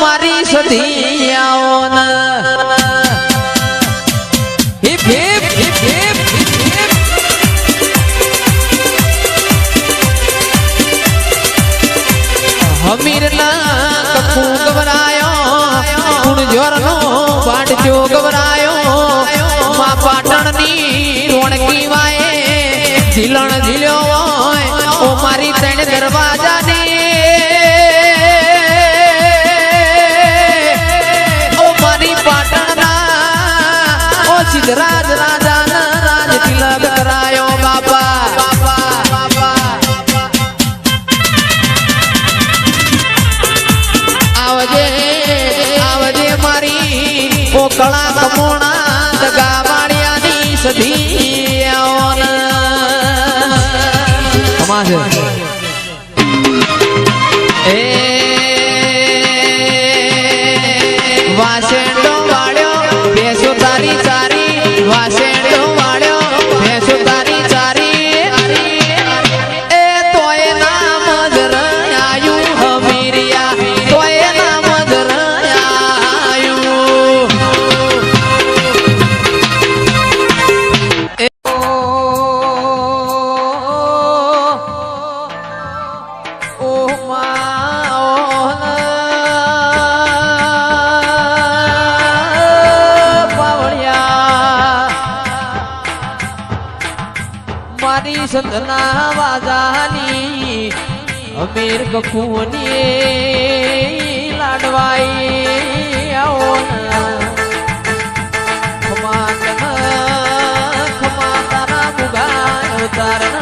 મારી સધી આવો ને હિપ હિપ હિપ હિપ હિપ હિપ. હમીર ના કપુ ગવરાયો ગુણજોર નો ગવરાયો. મા પાટણની રોણકી ઝીલ્યો હોય ઓ મારી ત્રણ દરવાજા ઓ મારી પાટણ ના ઓ સિદ્ધરાજ રાજા રાજ તિલક કરાયો બાપા. આવજે આવજે મારી પોકળા કમોણા દગા માળિયાની સધી આવન એ 哇塞 મારી સંતના વાજાની અમીર કખુની લાડવાઈ આવો ખમા ખમા તારા મુગા તારણ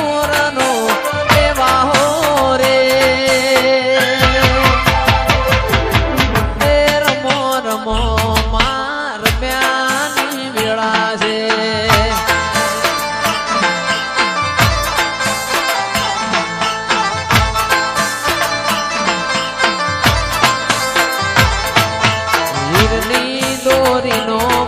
ચોરીનો